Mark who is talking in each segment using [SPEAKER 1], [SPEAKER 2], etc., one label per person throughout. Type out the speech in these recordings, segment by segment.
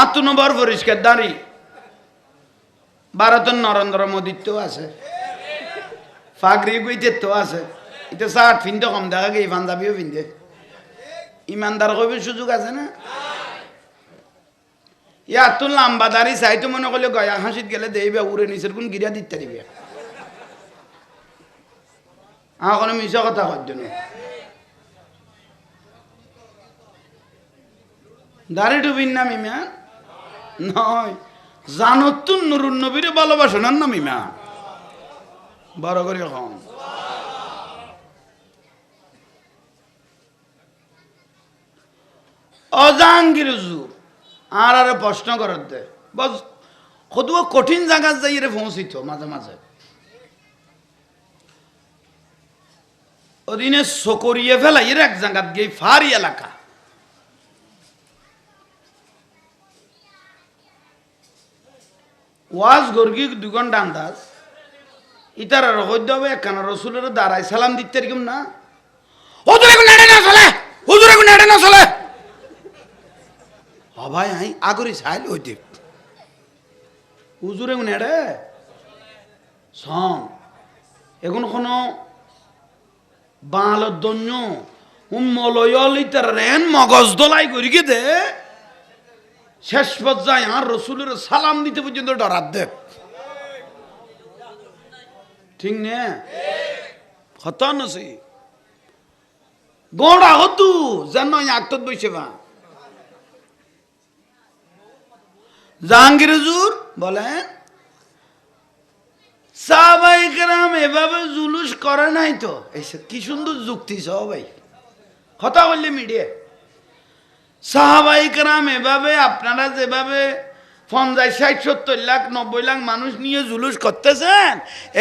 [SPEAKER 1] আত নম্বর পরিষ্কার দাঁড়ি। ভারতের নরেন্দ্র মোদীর তো আছে। ফাগরি গুইতে তো আছে। এটা শার্ট ফিনতে কম দেখা গে পাঞ্জাবিও পিন্ধে ইমানদার কবির সুযোগ আছে না? ইয়ার তো লাম্বা দাড়ি চাই তো মনে করলে গয়া হাসিত গেলে দেইবে, উড়ে নিচের কোন গিরা দিতে দিবে। আমার কোনো মিশা কথা কর জন্য দাড়ি ডুবিন না মিমা। নয়। জানত তো নুরুন নবীরে ভালোবাসেন না মিমা বড় করে কম। অজাঙ্গির জুর আর আর প্রশ্ন করার দে। বস কঠিন জায়গা যাই রে পৌঁছিত মাঝে মাঝে। ওদিনে সকরিয়ে ফেলাই এক জায়গাত গিয়ে ফারি এলাকা। ওয়াজ গর্গি দু ঘণ্টা আন্দাজ। ইতার আর হইতে হবে, একখানা রসুলের দাঁড়ায় সালাম দিতে এরকম না। হুজুরে কোন নেড়ে না চলে! হুজুরে কোন নেড়ে না চলে! হ ভাই, আই আগরি সাইল হইতে। হুজুরে কোন নেড়ে? সং এখন কোনো বাঁল দন্য মলয়ল ইতার রেন মগজ দলাই করি দে? শেষ পর্যায়ে আর রসুলের সালাম দিতে পর্যন্ত ডরার দে ঠিক নে? হতা নসি গোড়া হতু যেন আক্তত বসে বা। জাহাঙ্গীর হুজুর বলেন সাহবাইকরাম এভাবে জুলুস করে নাই তো। এইসব কি সুন্দর যুক্তি সবাই। কথা বললে মিডিয়া। সাহাবাইকরাম এভাবে, আপনারা যেভাবে পঞ্চাশ ষাট, সত্তর লাখ, নব্বই লাখ মানুষ নিয়ে জুলুস করতেছেন,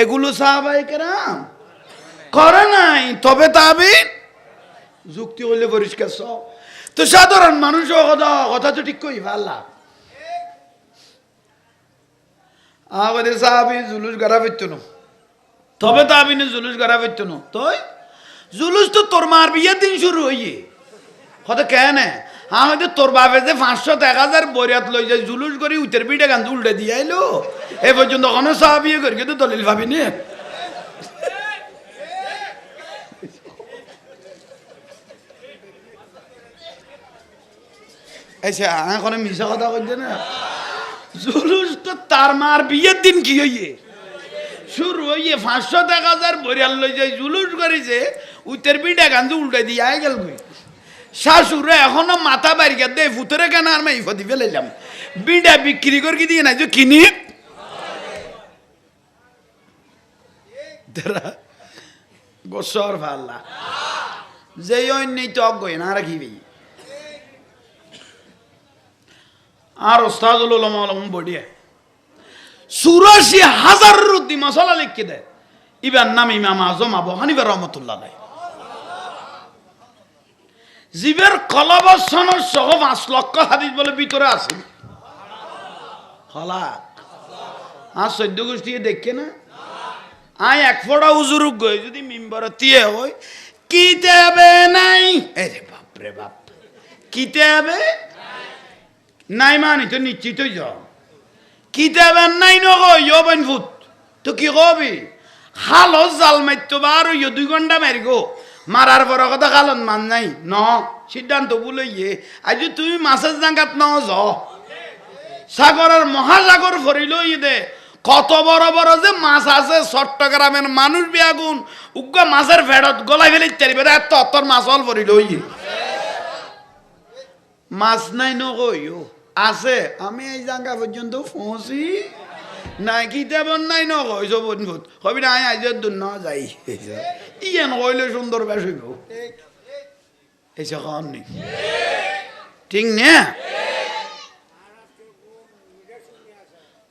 [SPEAKER 1] এগুলো সাহাবাইকরাম করে নাই, তবে তাবি যুক্তি হলে পরিষ্কার সব। তো সাধারণ মানুষ কথা কথা তো ঠিক কই, ভাল্লা। আমাদের সাহাবি জুলুস গড়া না। তবে তো জুলুস গড়া পেত না। জুলুস তো তোর মার বিয়ের দিন শুরু হইয়ে। কত কেন? আমাদের তোর বাপে যে পাঁচশো এক হাজার বরিয়াত লই যায়, জুলুস করি উতের পিঠে গান উল্টে দিয়ে আইলো। এ পর্যন্ত কোনো সাহাবিয়ে করি, কিন্তু দলিল ভাবিনি আচ্ছা এখন মিশা কথা কইছে না? জুলুস তো তার মার বিয়ের দিন কি হইয়ে? শুরু হইয়ে পাঁচশো এক হাজার বরিয়াল লই যায়, জুলুস করেছে উত্তর পিঠে গান উল্টে দিয়ে আই গেল শাশুড়ে এখনও মাথা বাড়িয়ে দে, ভূতরে কেন আর মাই ফদি ফেলাইলাম বিড়া বিক্রি করে কি দিয়ে নাই যে কিনি গোসর ভাল্লা যে অন্যই তো অজ্ঞই না রাখিবি। আর ওস্তাদুল উলামা বডিয়া। চুরাশি হাজার রুদ্দি মশলা লিখে দেয় ইবার নাম ইমাম আজম আবু হানিফা রহমতুল্লাহ নাই জীবের কলবসনের সহ পাঁচ লক্ষ হাদিস বলে ভিতরে আছে। হলাক আর চৈদ্য গোষ্ঠী দেখে না? আই এক ফোড়া উজুর গই যদি মিম্বর দিয়ে হয় কিতাবে নাই? এরে বাপ রে বাপ। কিতাবে নাই মানি, তো নিশ্চিত হয়ে যাও কিতাবে নাই নগই ইয়বেন ভূত। তো কি কবি? হালো জাল মারতো বা আর ইয় দুই ঘণ্টা মারি গো। মারার পর কথা কালন মান নাই। ন, সিদ্ধান্ত বলে ইয়ে আজ তুমি মাছের জাঙ্গাত ন য সাগরের মহাসাগর ভরিল ই দে কত বড় বড় যে মাছ আছে, চট্টগ্রামের মানুষ বিয়াগুন, উগ্র মাছের ফেরত গলাই ফেলে চারিবে এত অত্তর মাছ অল ইয়ে মাছ নাই নকইও আছে, আমি এই জায়গা পর্যন্ত পৌঁছি, নাই কিতাবন নাই নকই সব কবি না আজ দূর ন যাই। ইয়ে নকইলে সুন্দর বেশ হইব। খাওয়ার নেই ঠিক নে?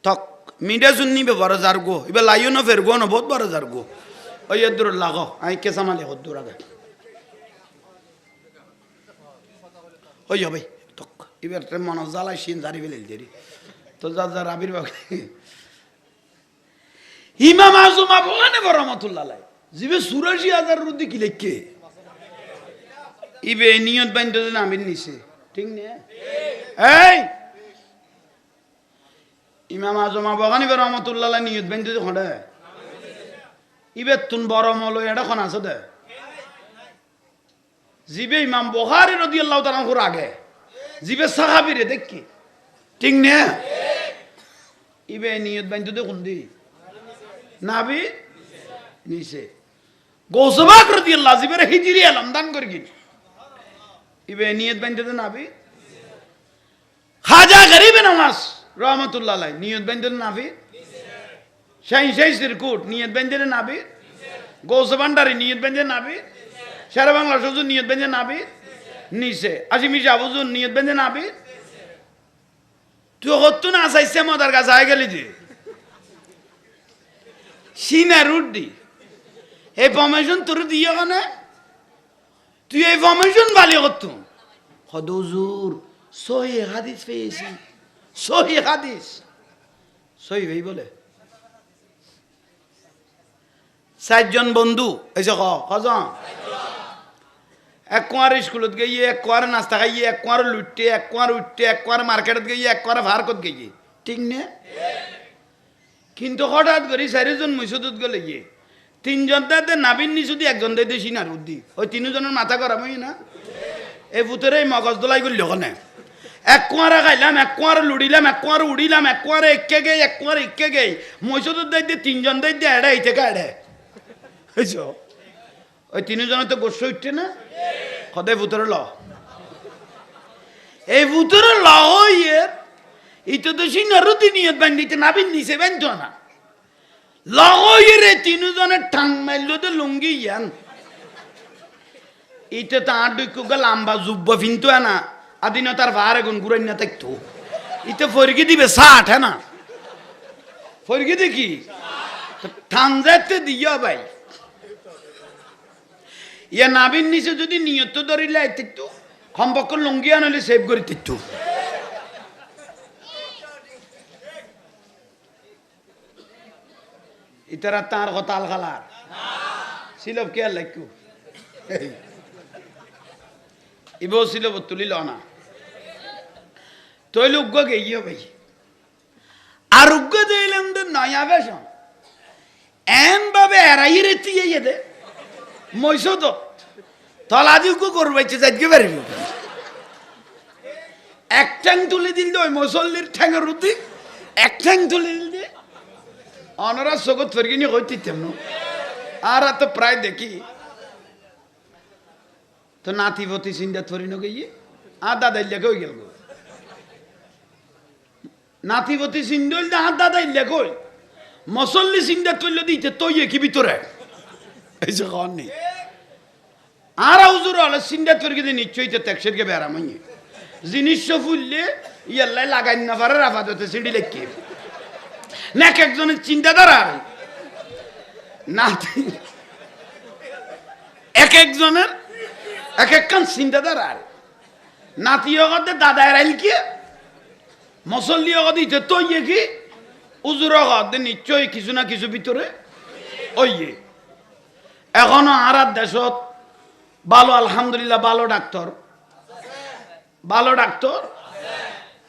[SPEAKER 1] তক মিডিয়া শুনি বড় যার গো। এবার লাইও না ফের গো না, বহুত বড় যার গো। ওই দূর লাগো, আই কেসা মালে হত দূর আগে। ওই ভাই, তক, এবার মনে জ্বালাই সিন জারি ফেলে দেরি তো যা যা রাবির বাকি ইমাম আজম আবু হানিফা রহমাতুল্লাহ আলাইহি। জিবে চুরাশি হাজার রুদি কি লেখকে? ইবে নিয়ত বাইন্দ যে নামির নিছে। ঠিক নে? এই! ইমাম আজম আবাগানি বে রহমতুল্লাহ নিয়ত যদি খড়ে ইবে তুন বড় মল এটা খন আছে দে। জিবে ইমাম বহারি রদি আল্লাহ তালাহুর আগে। জিবে সাহাবি রে দেখি ঠিক নে? ইবে নিয়ত বেন যদি খুন্দি। নাবি নিছে। গৌসবাক রদি আল্লাহ জিবের হিজিরি আলম দান করি ইবে নিয়ত বেন যদি নাবি খাজা গরিবে নামাজ, রহমতুল্লাহ নিয়ত বেঞ্জন নাভি সেই সেই সিরকুট, নিয়ত বেঞ্জনে নাভি গৌস ভান্ডারি, নিয়ত বেঞ্জে নাভি সারা বাংলা সজুর, নিয়ত বেঞ্জে নাভি নিচে। আসিমি সাবুজুর নিয়ত বেঞ্জে নাভি তুই হত্তু না আসাইছে মদার কাছে, আয় গেলি যে। সিনা রুট দি। এই ফর্মেশন তোর দিয়ে কেনে? তুই এই ফর্মেশন বালি করতু। হদুজুর সহি হাদিস পেয়েছি। সহি হাদিস। সহি ভাই বলে। চারজন বন্ধু এসে কজন? এক কোয়ার স্কুলত গিয়ে, এক কোয়ার নাস্তা খাইয়ে, এক কোয়ার লুটতে এক কোয়ার উঠতে এক কোয়ার মার্কেটত গিয়ে, এক কোয়ার ভারকত গিয়ে। ঠিক নে? কিন্তু হঠাৎ করে চারিজন মৈসুদত গেলে গিয়ে তিনজন তাতে নাবিন নি শুধু একজন দেয় দেশি না রুদ্দি ওই তিনজনের মাথা করামই না? এই ভূতের এই মগজ দোলাই করলি ওখানে এক কুয়ারে খাইলাম এক কুয়ারে লুড়িলাম এক কুয়ারে উড়িলাম এক কুয়ারে একে গেই এক কুয়ারে একে গেই মৈসুদত দেয় দিয়ে তিনজন দেয় দিয়ে এড়ে এই থেকে এড়ে বুঝছ ওই তিনজনের তো গোস্ব উঠছে না? সদায় ভূতের ল। এই ভূতের ল ইয়ে ইতো তো সিনারও দিনিয়ত বান্ধিতে নাবিন নিছে, বান্ধ না। লগইরে তিনজনের ঠাং মারল তো লুঙ্গি ইয়ান। ইতে তাঁর দুইকুকে লাম্বা জুব্ব ফিনতো না। আদিনতার ভার এগুন ঘুরাই না থাকতো। ইতে ফরকি দিবে, ষাট হ্যাঁ না। ফরকি দেখি ঠান যাইতে দিয়া ভাই। ইয়া নাবিন নিচে যদি নিয়ত ধরিলে আইতো সম্পর্ক লুঙ্গি আনলে সেভ করে তিত্তু ইতারা তার কথা আল খালার সিলব কে আর লাইকু? ইব সিলব তুলিল না। তৈল উগ্গ গেইও ভাই। আর উগ্গ দিলাম তো নয়া বেশন এন ভাবে এরাই রেতি ইয়ে দে। মৈশ তো তলা দি উগ্গ করবাইছে যাইতে পারবি এক ঠ্যাং তুলে দিল ওই মুসল্লির ঠ্যাঙের উদ্দি এক ঠ্যাং তুলে দিল অনরা জগৎ ফেরগিনি হইতে তেমন আর তো প্রায় দেখি তো নাতিপতি চিন্তা থরি নগিয়ে আর দাদা ইল্লাকে হয়ে গেল নাতিপতি চিন্দল না আর দাদা ইল্লাকে হই মসল্লি চিন্তা তুললে দিতে তৈ কি ভিতরে এই যে কন নেই আর হুজুর হলে চিন্তা তোর কিন্তু নিশ্চয়ই তো ট্যাক্সের কে বেড়াম জিনিস ফুললে ইয়াল্লাই লাগাই না পারে রাফাত সিঁড়ি লেখকে না এক একজনের চিন্তাধারা না, এক একজনের এক একখান চিন্তাধারা নাতি অগতে দাদা এরাইল কি মসল্লি অগতে ইতে তো ইয়ে কি, উজুর অগতে নিশ্চয়ই কিছু না কিছু ভিতরে ওইয়ে এখনও আর দেশত ভালো, আলহামদুলিল্লাহ, ভালো ডাক্তার। ভালো ডাক্তার?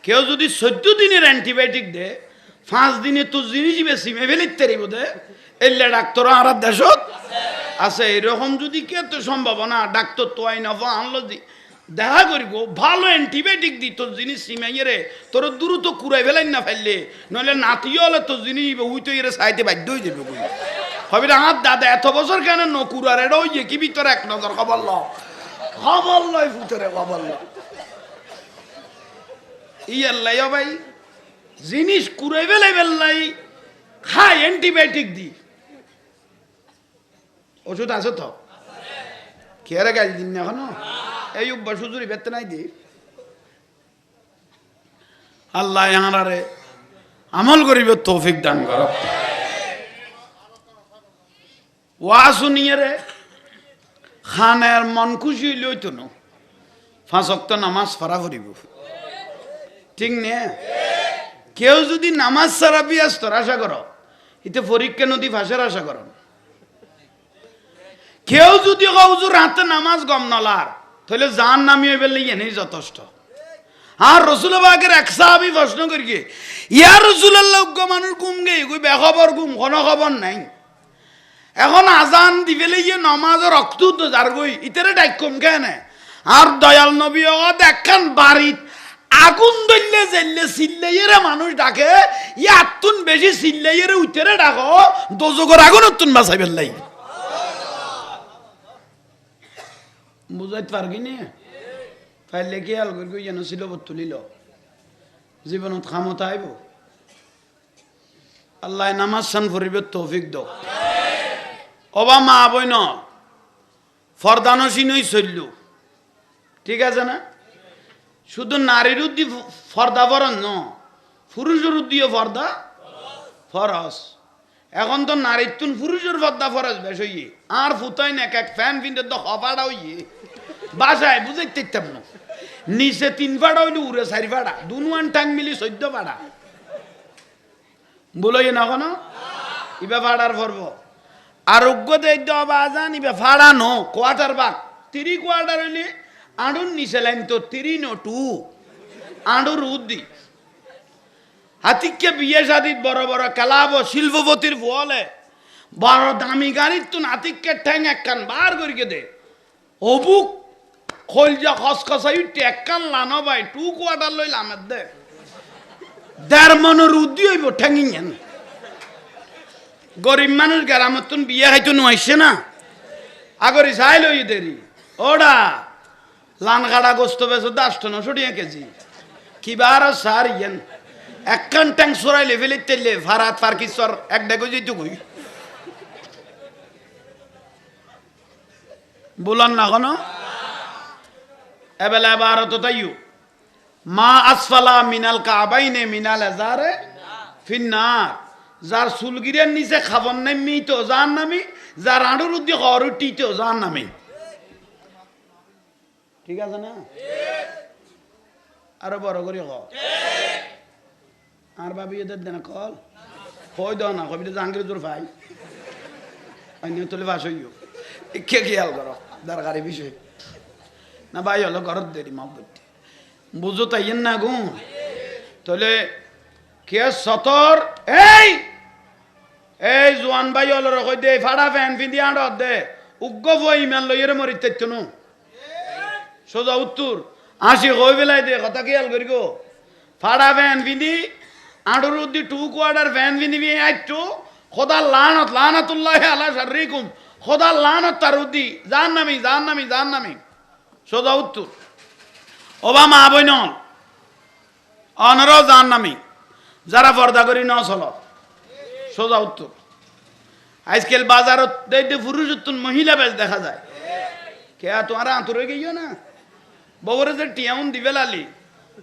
[SPEAKER 1] কেউ যদি চোদ্দ দিনের অ্যান্টিবায়োটিক দেয় পাঁচ দিনে তো জিনিস বেশি মেভেলিত তেরিব দে এলে ডাক্তার আর দেশত। আছে এরকম যদি কে তো সম্ভাবনা ডাক্তার তো আইন আনলো দেখা করিব, ভালো অ্যান্টিবায়োটিক দি তোর জিনিস সিমাইয়ে রে। তোর দ্রুত কুড়াই ফেলাই না ফেললে, নইলে নাতিও হলে তোর জিনিস উই তো সাইতে বাধ্য হয়ে যাবে কই। হবে না হাত দাদা, এত বছর কেন নকুরার এটা ওই কি ভিতরে এক নজর খবর ল। খবর লয় ভিতরে খবর ল। ইয়াল্লাই ভাই। জিনিস কুড়াই বেলাই বেল্লাই খাই অ্যান্টিবায়োটিক দি। ওষুধ আছে তো? খেয়ারে গাছ দিন না এখনও? এই অভ্যাস হুজুরি বেতে নাই দি। আল্লাহ ইহারে আমল করিব তৌফিক দান কর। ওয়া শুনিয়ে রে, খানের মন খুশি হইলেও তো নো। অক্ত নামাজ পড়া করিব। ঠিক নে? কেউ যদি নামাজ ছাড়া বিয়াস্তর আশা করো? এতে পরীক্ষা নদী ভাষার আশা করো। কেউ যদি হজুর হাতে নামাজ গম নলার তাহলে জান নামিয়ে ফেললে এনেই যথেষ্ট। আর রসুল বাগের এক সাহাবি প্রশ্ন করি ইয়া রসুল্লাহ মানুষ ঘুম গে? কই, বেখবর ঘুম কোনো খবর নাই। এখন আজান দিবেলে ইয়ে নমাজ রক্ত যার গই ইতারে ডাক কম কেন? আর দয়াল নবী দেখান বাড়িত আগুন দইলে জেললে চিল্লাইয়েরে মানুষ ডাকে, ই আত্তুন বেশি চিল্লাইয়েরে উঠেরে ডাকো, দোজগর আগুন উত্তুন বাঁচাই ফেললাই। বুঝাইতে পারবি নি? পাইলে কি আল করি যেন ছিল তুলিল? জীবনত খামত আইব। আল্লাহ নামাজ সান ফুরিবে তৌফিক দো অবা মা বইন ফরদানসি নই চললু ঠিক আছে না? শুধু নারীর উদ্দি ফর্দা ফরন ন। পুরুষের উদ্দিও ফর্দা? ফরস এখন তো নারীর তুন পুরুষের ফর্দা ফরস বেশ হইয়ে। আর ফুতাই না এক ফ্যান ফিনতে তো হফাড়া হইয়ে। বাসায় বুঝাইতে না। নিচে তিন ফাড়া হইলে উড়ে চারি ফাড়া দুনুয়ান টাং মিলি চোদ্দ ফাড়া বলই না কোনো ইবা ফাড়ার পর্ব। আরোগ্য দৈদ্য আবাজান ইবা ফাড়া নো কোয়ার্টার বাক তিরি কোয়ার্টার হইলে তো তিরি নো টু। আঁড়ুর উদ্দি। হাতিককে বিয়ে শাদিত বড় বড় কালাব শিল্পপতির বলে। বড় দামি গাড়ির তো নাতিককে ঠ্যাং একখান বার করিকে দে। অবুক খলজা খসখসাই একখান লানো ভাই, টু কোয়ার্টার লইল আমার দে। দেড় মনের উদ্দি হইব ঠ্যাঙ্গি গরিব মানুষ গ্রামের তুন বিয়ে খাইতো নুয়াইছে না। আগরি চাই লই দেরি। ওডা। লান কাটা গোস্ত বেছো দাষ্ট না সরিয়া কেজি। কিবার সার ইয়েন? একখান ট্যাং সরাই লেভেলে তেলে, ভারাত পার্কিসর এক ডেগো যেতে কই। বলান না কোনো? এবেলা এবার তো তাইও মা আসফালা মিনাল কাবাইনে মিনাল এজারে ফিন্নার। যার চুলগিরের নিচে নামি তো যার নামি যার আঁড়ুর উঠি তো যার নামি ঠিক আছে না? আরও বড় করে আর বাবি এদের দেনা কল। কই দাও না, কবি জাহাঙ্গীর তোর ভাই। অন্য তুলে বাস হইও। কে খেয়াল করো? দরকারি বিষয়। না ভাই, হলো ঘরত দেরি, মাপ করতে বুঝো তাইয়েন না গু তাহলে কে সতর? এই! এই জোয়ান ভাই হলো রকই দে, ফাড়া ফ্যান ফিন্দি আড়ত দে। উগ্গ বই ইমান লইয়ের মরি তেতনু সোজা উত্তর। আসি কই বেলাই দে, কথা খেয়াল করি গো ফাড়া ফ্যান ফিন্দি আড়ুর উদ্দি টু কোয়ার্টার ফ্যান বি আইটু খোদা লানত, লানাতুল্লাহ আলা শাররিকুম, খোদা লানত তার উদ্দি জান নামি জান নামি জান নামি সোজা উত্তর। ওবা মা বই নন অনর জান নামি যারা পর্দা করি ন চল সোজা উত্তর। আজকাল বাজারত পুরুষ মহিলা বেশ দেখা যায়। কে তোমার আঁতরে গিয়েও না? বউরে যে টিয়াউন দিবে লালি,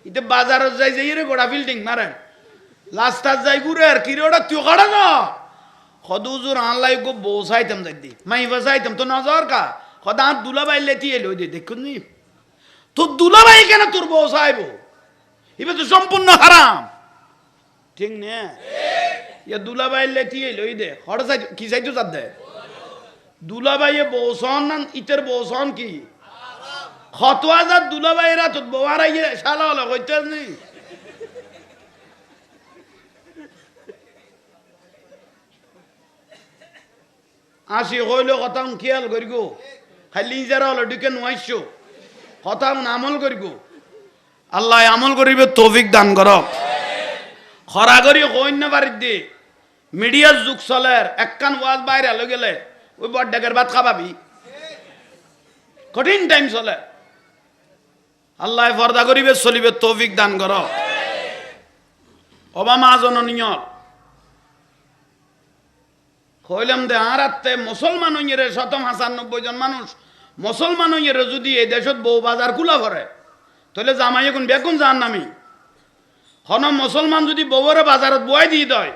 [SPEAKER 1] ইতে বাজারত যাই যাই রে গোড়া বিল্ডিং মারে। লাস্টার যাই ঘুরে আর কি রে ওটা তুই কাটা না। সদুজুর আনলাই গো বউ চাইতাম যাই দি, মাই চাইতাম, তো নজর কা। সদা হাত দুলা বাইলে তি এলো দে, দেখুন নি। তোর দুলা বাই কেন তোর বউ চাইব? এবার তো সম্পূর্ণ হারাম। ঠিক নে? ইয়া দুলা বাইলে তি এলো দে হঠাৎ কি চাইতো তার দে? দুলা বাইয়ে বৌসন না, ইতের বৌসন কি? কত হাজার দুলা বাইরা তোর বউ হারাইয়ে শালা হলো কইতে নেই আসি হইল কথা খেয়াল করিব খালি যারা হলো ডিকে নোয়াইছো কথা আমল করিব আল্লাহ আমল করিবে তৌফিক দান করক খরা করি কইন্য বাড়ির দি মিডিয়ার যুগ চলের একখান ওয়াজ বাইরে গেলে ওই বড় ডেকের ভাত খাবাবি। কঠিন টাইম চলে। আল্লাহ ফর্দা করিবে, চলিবে তৌফিক দান করক অবামা জননীয় কইলাম দে, আর আত্মে মুসলমান হইয়েরে শতম হাসানব্বই জন মানুষ, মুসলমান হইয়েরে যদি এই দেশত বউ বাজার খোলা করে তাহলে জামাই এখন বেগুন যান নামি হন মুসলমান যদি বউরে বাজারত বয়াই দিয়ে দেয়,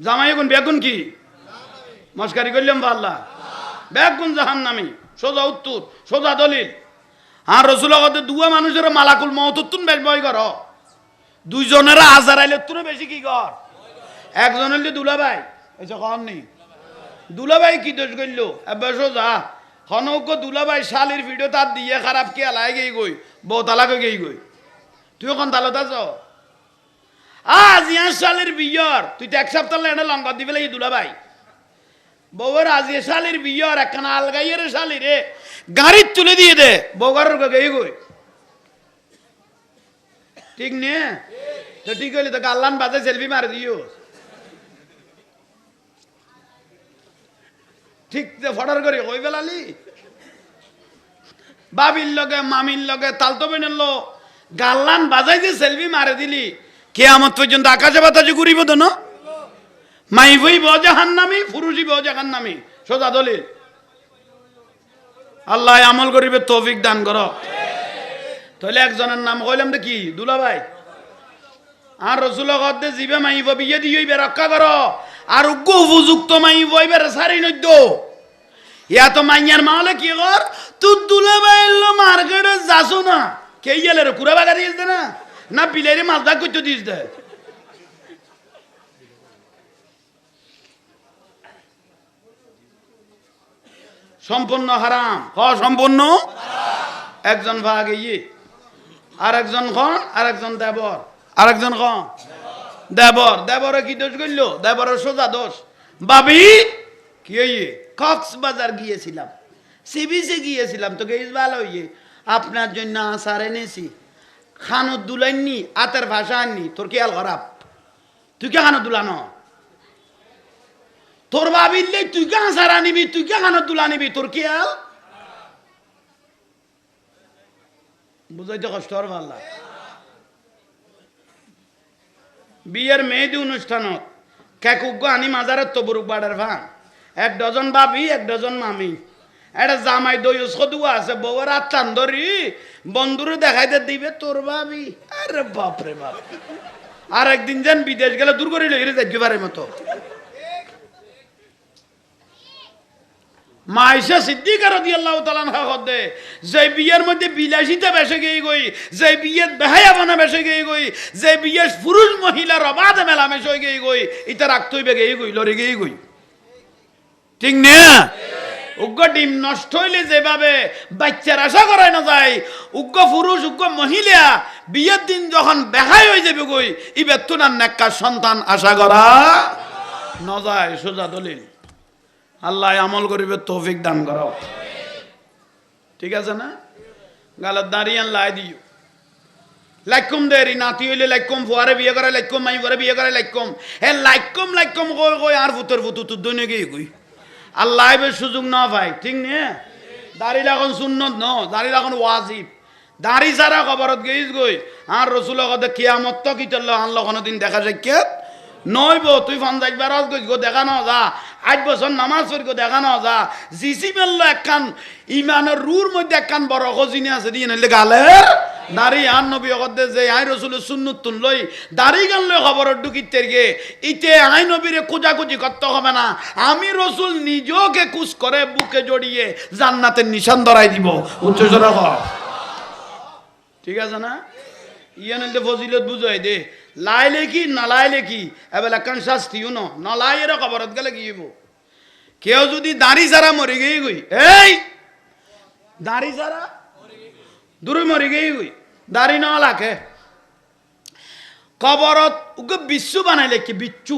[SPEAKER 1] জামাই এখন বেগুন কি? মস্কারি করলাম পাল্লা বেগুন জাহান নামি সোজা উত্তর, সোজা দলিল। আর রসুলগতে দুয়া মানুষের মালাকুল মহতুন বেশ বই কর। দুইজনের হাজার আইলে তোর বেশি কি কর? একজন হইলে দুলাভাই এসে কন নেই দুলাভাই কি দোষ করল? এবার সোজা হনৌক দুলাভাই শালির ভিডিও তার দিয়ে খারাপ কে আলাই গেই গই? বউ তালাকে গেই গই। তুই ওখান তালত আছ আজ ইয়ার সালের বিয়র, তুই তো এক সপ্তাহ লঙ্কা দিবে দুলা ভাই বউয়ের আজ এ শালির বিয়র একখানা আলগাইয়ের শালি রে গাড়ির তুলে দিয়ে দে। বউগার গই গই ঠিক নে? তো ঠিক হইলে তো গাল্লান বাজে সেলফি মারে দিও। ঠিক যে ফটার করি কই বেলালি? বাবির লগে মামির লগে তালতো বেনের লো গাল্লান বাজাই যে সেলফি মারে দিলি। কে আমার পর্যন্ত আকাশে বাতাসে ঘুরিব তো না? মাই বই বজাহান নামি ফুরুষি বজাহান নামি সোজা দলিল। আল্লাহ আমল করিবে, তৌফিক দান কর। তাহলে একজনের নাম কইলাম তো কি দুলা ভাই আর রসুল গদ্দে জিবে মাইব বিয়ে দিয়ে হইবে রক্ষা কর। আর উগ্র উপযুক্ত মাইব হইবে সারি নদ্য। ইয়া তো মাইয়ার মাহলে কি কর? তুই দুলা ভাই এলো মার্কেটে যাসো না। কে গেলে রে কুড়া বাগা দিস দে না না পিলাইরে মালদা করতে দিস সম্পূর্ণ হারাম। হ, সম্পূর্ণ? একজন ভাগ ইয়ে। আর একজন খন আর একজন দেবর। আর একজন খন দেবর। দেবরে কি দোষ করল? দেবরের সোজা দোষ। বাবি কি ইয়ে? কক্সবাজার গিয়েছিলাম। সিবিসে গিয়েছিলাম তো গেছ ভালো ইয়ে। আপনার জন্য আসার এনেছি। খানত দুলাইননি আতের ভাষা আননি। তোর কি আল খারাপ। তুই কে খানত দুলানো? তোর ভাবিলে তুই কে আসার নিবি, তুই কে খানত দুলা নিবি, তোর কি আল বুঝাইতে কষ্ট আর ভালো লাগে। বিয়ের মেহেদি অনুষ্ঠানত কেকুগ্য আনি মাজারের তবুরুক বাড়ার ভান। এক ডজন বাবি, এক ডজন মামি। এটা জামাই দই সদুয়া আছে, বউয়ের আত্মান ধরি, বন্ধুরে দেখাইতে দিবে তোর ভাবি আরে বাপ রে বাপ। আর একদিন যেন বিদেশ গেলে দূর করে লইরে যাইতে পারে মতো। মাইশা সিদ্দিকার রাদিয়াল্লাহু তাআলা আনহা কদে যে বিয়ের মধ্যে বিলাসিতা বেশে গই গই, যে বিয়ের বেহায়াবানা বেশে গই গই, যে বিয়ের পুরুষ মহিলার অবাধ মেলামেশ হয়ে গই গই এটা রাখতেই বে গই, লড়ে গই গই। ঠিক না? উগ্র ডিম নষ্ট হইলে যেভাবে বাচ্চার আশা করাই না যায়, উগ্র পুরুষ, উগ্র মহিলা বিয়ের দিন যখন বেহাই হয়ে যাবে গই ই বেতুনার নেককার সন্তান আশা করা ন যায়, সোজা দলিল। আল্লাহ আমল করিবে তৌফিক দান করো ঠিক আছে না? গালত দাঁড়িয়ে লাই দিও। লাইকুম দেরি নাতি হইলে লাইকুম, ফুয়ারে বিয়ে করে লাইকুম, মাই ফুয়ারে বিয়ে করে লাইকুম। হে লাইকুম লাইকুম, কই কই, আর ফুতর ফুতু, তুর দইনে গিয়ে কই? আল্লাহ এবার সুযোগ না পাই ঠিক নে? দাড়ি লাখন সুন্নত, ন? দাড়ি লাখন ওয়াজিব। দাড়ি ছাড়া খবরত গেইস গই, আর রসুল কথা কিয়ামত তো কি চলল আনলো কোনো দিন দেখা যায় কে নইব, তুই ফান যাইবার গো, দেখা ন, যা। আট বছর নামাজ পড়ি গো দেখা ন যা। জিসি মেললো একখান, ইমানের রুর মধ্যে একখান বড় গজিনি আছে, দিয়ে নইলে গালের দাড়ি আন নবী অগদে যে আই রসুলের সুন্নত তুন লই, দাড়ি গান লই খবর ডুকিতে গে, ইতে আই নবীরে খোঁজাখুঁজি করতে হবে না। আমি রসুল নিজকে কুস করে বুকে জড়িয়ে জান্নাতের নিশান ধরাই দিব। উচ্চ ঠিক আছে না? ইয়ে নইলে ফজিলত বুঝাই দে। লাইলে কি, না লাইলে কি? এবার একখান শাস্তিও ন না লাইয়ের খবরত গেলে কি হইব? কেউ যদি দাঁড়ি ছাড়া মরে গিয়ে গই, এই! দাড়ি ছাড়া? দূরে মরে গিয়ে গই, দাড়ি না লাখে। কবরত ওকে বিচ্ছু বানাইলে কি বিচ্ছু?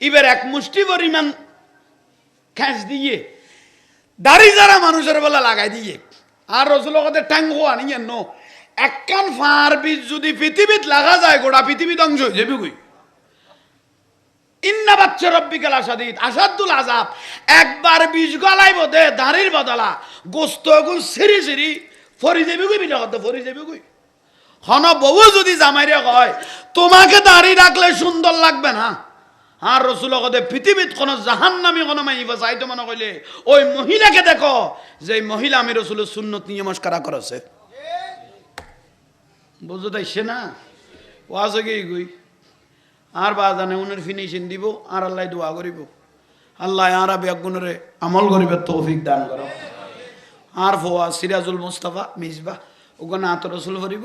[SPEAKER 1] এবার এক মুষ্টি পরিমাণ খ্যাঁচ দিয়ে, দাঁড়ি যারা মানুষের বেলা লাগাই দিয়ে, আর রসুল কথা ট্যাঙ্গ আনিয়ে ন। একখান ফার বীজ যদি পৃথিবীত লাগা যায় গোটা পৃথিবী ধ্বংস হয়ে যাবে কই? ইন্না বাচ্চা রব্বিকাল আসাদিত, আসাদুল আজাব একবার বীজ গলাইব দে, দাঁড়ির বদলা। গোস্ত গুল সিরি সিরি ফরি দেবি কই বিনা কথা ফরি দেবি কই? হন বউ যদি জামাইরে কয়, তোমাকে দাড়ি রাখলে সুন্দর লাগবে না? আর রসুল কদে, পৃথিবীত কোনো জাহান নামি কোনো মাইবা চাইতো মনে কইলে, ওই মহিলাকে দেখো যে মহিলা আমি রসুলের সুন্নত নিয়মস্কারা করেছে। বুঝতে তাইছে না? ওয়াজ গিয়ে গই। আর বাজানে উনের ফিনিশিং দিব, আর আল্লাহ দোয়া করিব। আল্লাহ আর বেগুনরে আমল করিবে তৌফিক দান করো। আর ফোয়া সিরাজুল মুস্তাফা মিসবা ওখানে আত রসুল করিব